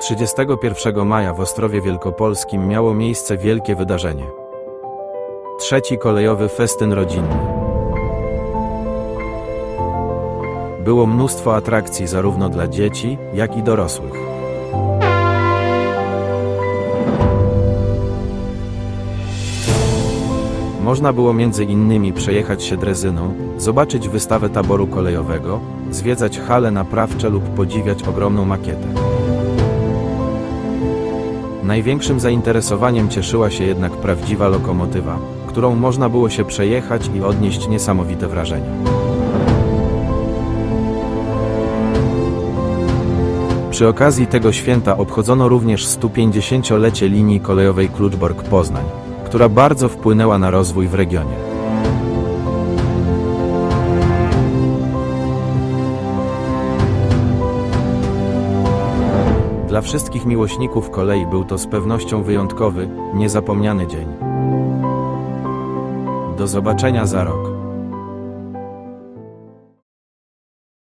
31 maja w Ostrowie Wielkopolskim miało miejsce wielkie wydarzenie. Trzeci kolejowy festyn rodzinny. Było mnóstwo atrakcji zarówno dla dzieci, jak i dorosłych. Można było między innymi przejechać się drezyną, zobaczyć wystawę taboru kolejowego, zwiedzać hale naprawcze lub podziwiać ogromną makietę. Największym zainteresowaniem cieszyła się jednak prawdziwa lokomotywa, którą można było się przejechać i odnieść niesamowite wrażenia. Przy okazji tego święta obchodzono również 150-lecie linii kolejowej Kluczbork-Poznań, która bardzo wpłynęła na rozwój w regionie. Dla wszystkich miłośników kolei był to z pewnością wyjątkowy, niezapomniany dzień. Do zobaczenia za rok.